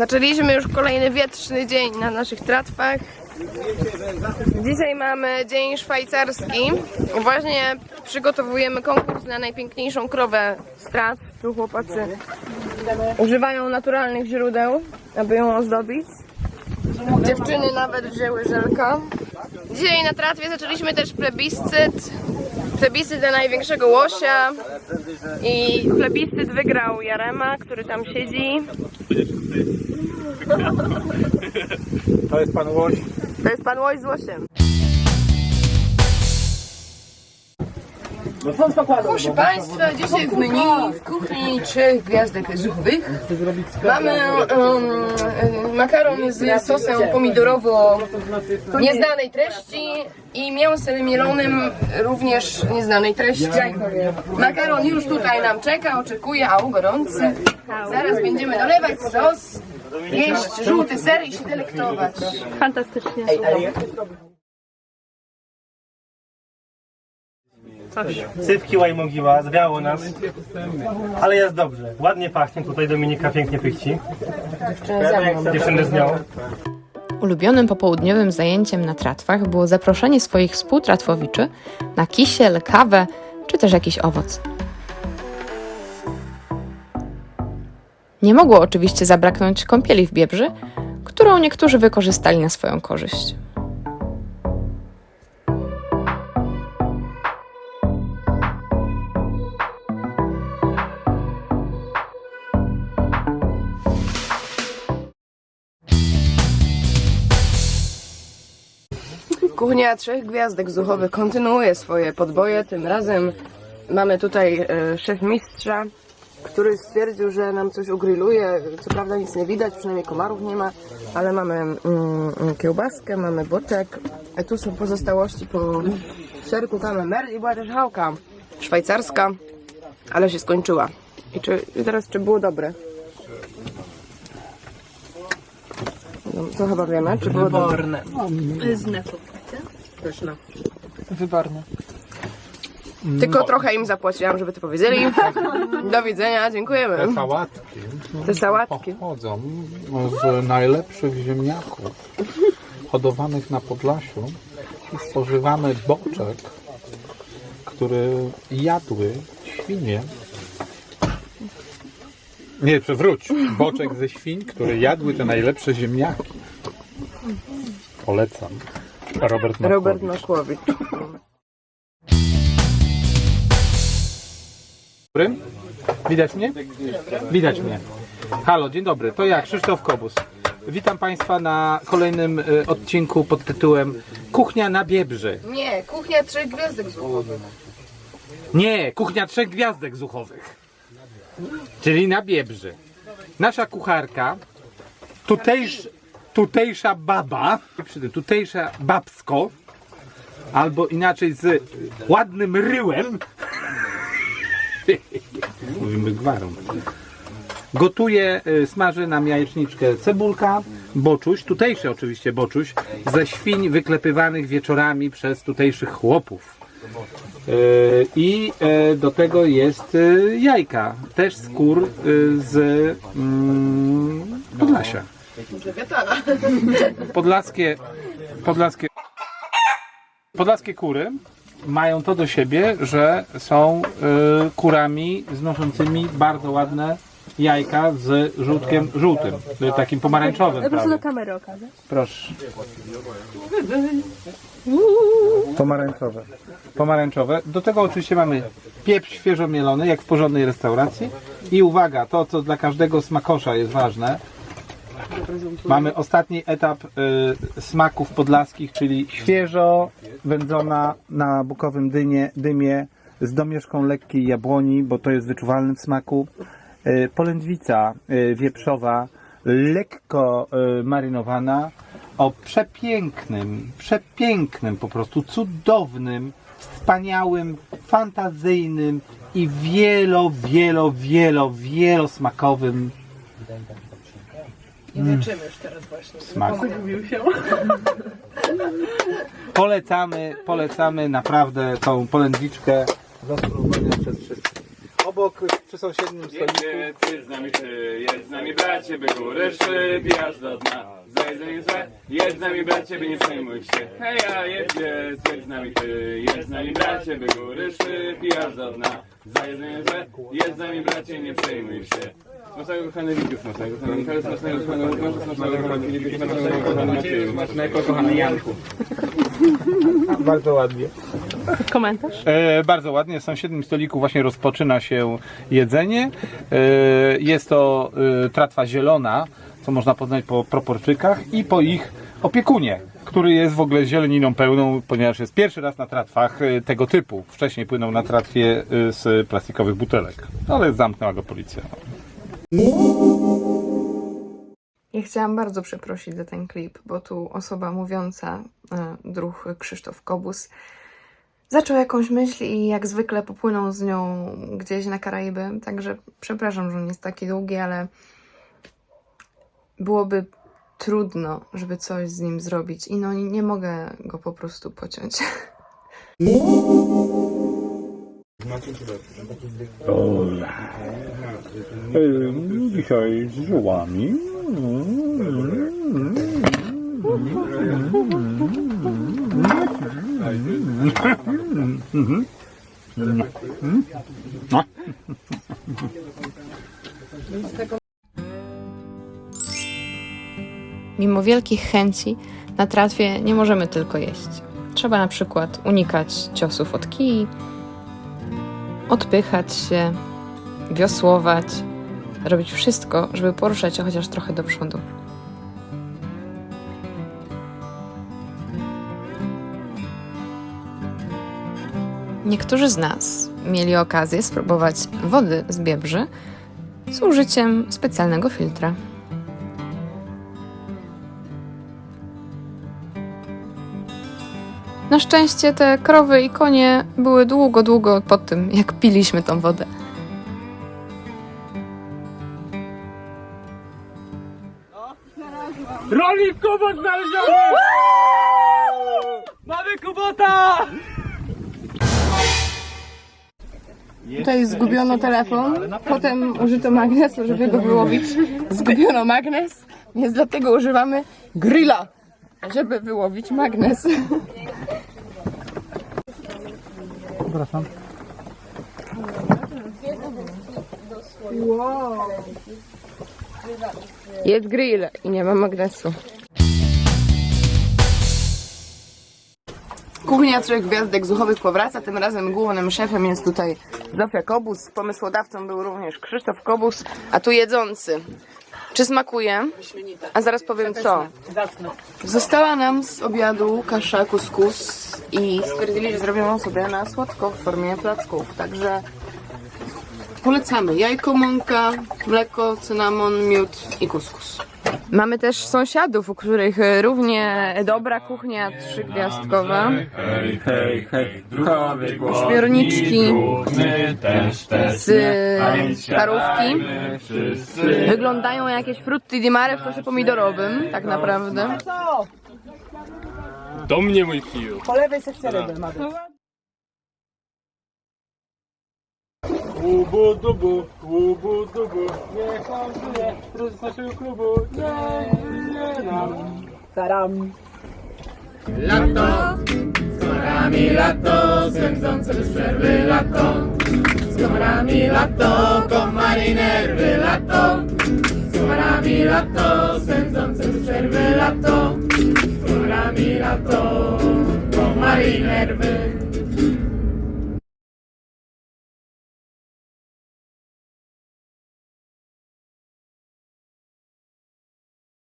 Zaczęliśmy już kolejny wietrzny dzień na naszych tratwach. Dzisiaj mamy dzień szwajcarski. Właśnie przygotowujemy konkurs na najpiękniejszą krowę z tratw. Tu chłopacy używają naturalnych źródeł, aby ją ozdobić. Dziewczyny nawet wzięły żelka. Dzisiaj na tratwie zaczęliśmy też plebiscyt. Plebiscyt dla największego łosia. I plebiscyt wygrał Jarema, który tam siedzi. To jest pan Łoś. To jest pan łoś z łosiem. Proszę Państwa, dzisiaj w menu w kuchni trzech gwiazdek zuchowych mamy um, makaron z sosem pomidorowo nieznanej treści i mięsem mielonym również nieznanej treści. Makaron już tutaj nam czeka, oczekuje, a gorący. Zaraz będziemy dolewać sos, jeść żółty ser i się delektować. Fantastycznie. Sypki łajmogiła, zwiało nas. Ale jest dobrze. Ładnie pachnie. Tutaj Dominika pięknie pychci. Dziewczyny z nią. Ulubionym popołudniowym zajęciem na tratwach było zaproszenie swoich współtratwowiczy na kisiel, kawę czy też jakiś owoc. Nie mogło oczywiście zabraknąć kąpieli w Biebrzy, którą niektórzy wykorzystali na swoją korzyść. Kuchnia trzech gwiazdek zuchowych kontynuuje swoje podboje. Tym razem mamy tutaj e, szef mistrza, który stwierdził, że nam coś ugrilluje. Co prawda nic nie widać, przynajmniej komarów nie ma, ale mamy mm, mm, kiełbaskę, mamy boczek. A tu są pozostałości po serku camembert i była też chałka szwajcarska, ale się skończyła. I czy, i teraz czy było dobre? No, to chyba wiemy, czy było dobre. Wyborne. Tylko trochę im zapłaciłam, żeby to powiedzieli. Do widzenia, dziękujemy. Te sałatki Te sałatki. pochodzą z najlepszych ziemniaków hodowanych na Podlasiu i spożywamy boczek, który jadły świnie. Nie, przewróć. Boczek ze świń, które jadły te najlepsze ziemniaki. Polecam. Robert Robert Makłowicz. Makłowicz. dobry. Widać mnie? Widać mnie. Halo, dzień dobry. To ja, Krzysztof Kobus. Witam Państwa na kolejnym y, odcinku pod tytułem Kuchnia na Biebrzy. Nie, kuchnia trzech gwiazdek zuchowych. Nie, kuchnia trzech gwiazdek zuchowych. Czyli na Biebrzy. Nasza kucharka, tutejsz, tutejsza baba, przy tym tutejsza babsko, albo inaczej z ładnym ryłem, mówimy gwarą, gotuje, y, smaży nam jajeczniczkę cebulka, boczuś, tutejszy oczywiście boczuś, ze świń wyklepywanych wieczorami przez tutejszych chłopów. Y, I y, do tego jest jajka, też skór z mm, Podlaskie, podlaskie, podlaskie kury mają to do siebie, że są y, kurami znoszącymi bardzo ładne jajka z żółtkiem żółtym, y, takim pomarańczowym. Proszę prawie. do kamery okazać. Proszę. Pomarańczowe. Pomarańczowe. Do tego oczywiście mamy pieprz świeżo mielony, jak w porządnej restauracji. I uwaga, to co dla każdego smakosza jest ważne. Mamy ostatni etap y, smaków podlaskich, czyli świeżo wędzona na bukowym dynie, dymie z domieszką lekkiej jabłoni, bo to jest wyczuwalne w smaku. Y, polędwica y, wieprzowa, lekko y, marynowana, o przepięknym, przepięknym, po prostu cudownym, wspaniałym, fantazyjnym i wielo, wielo, wielo, wielosmakowym I leczymy już teraz właśnie. smaku. Polecamy, polecamy naprawdę tą polędwiczkę do spróbowania przez wszystkich. Obok przy sąsiednim stoliku. Jest, jest z nami ty, jest z nami bracie, by góry szybie aż do dna. Zajedzenie złe, jest z nami bracie, by nie przejmuj się. Heja, jest, jest, jest z nami ty, jest z nami bracie, by góry szybie aż do dna. Zajedzenie złe, jest z nami bracie, nie przejmuj się. Smacznego kochany Wituś, smacznego kochany Michał, smacznego kochany Łukaszu, smacznego kochany Filipie, smacznego kochany Macieju, smacznego kochany Janku. Bardzo ładnie. Komentarz? E, bardzo ładnie. W sąsiednim stoliku właśnie rozpoczyna się jedzenie. E, jest to e, tratwa zielona, co można poznać po proporczykach i po ich opiekunie, który jest w ogóle zieleniną pełną, ponieważ jest pierwszy raz na tratwach e, tego typu. Wcześniej płynął na tratwie e, z plastikowych butelek, ale zamknęła go policja. Ja chciałam bardzo przeprosić za ten klip, bo tu osoba mówiąca, e, druh Krzysztof Kobus, zaczął jakąś myśl i jak zwykle popłynął z nią gdzieś na Karaiby. Także przepraszam, że on jest taki długi, ale byłoby trudno, żeby coś z nim zrobić i no nie mogę go po prostu pociąć. Dzisiaj z ziołami. Mimo wielkich chęci na tratwie nie możemy tylko jeść. Trzeba na przykład unikać ciosów od kij, odpychać się, wiosłować, robić wszystko, żeby poruszać się chociaż trochę do przodu. Niektórzy z nas mieli okazję spróbować wody z Biebrzy z użyciem specjalnego filtra. Na szczęście te krowy i konie były długo, długo po tym, jak piliśmy tą wodę. Rolnik kubot znaleziony! Mamy kubota! Tutaj zgubiono telefon, potem użyto magnesu, żeby go wyłowić. Zgubiono magnes, więc dlatego używamy grilla, żeby wyłowić magnes. Przepraszam. Jest grill i nie ma magnesu. Kuchnia Trzech Gwiazdek Zuchowych powraca. Tym razem głównym szefem jest tutaj Zofia Kobus. Pomysłodawcą był również Krzysztof Kobus, a tu jedzący. Czy smakuje? A zaraz powiem co. Została nam z obiadu kasza kuskus i stwierdzili, że zrobią ją sobie na słodko w formie placków. Także polecamy. Jajko, mąka, mleko, cynamon, miód i kuskus. Mamy też sąsiadów, u których e, równie dobra kuchnia trzygwiazdkowa. Hej, hej, hej, też, też. z parówki. Wszyscy. Wyglądają jak jakieś frutti di mare w sosie pomidorowym, tak naprawdę. Do mnie mój kiju. Łubu dubu, łubu dubu, niech on żyje, prezes naszego klubu, nie żyje nam. komorami lato, swędzące bez przerwy lato. Z komorami lato, komary nerwy lato. Z komorami lato, swędzące bez przerwy lato. Z komorami lato, komary nerwy.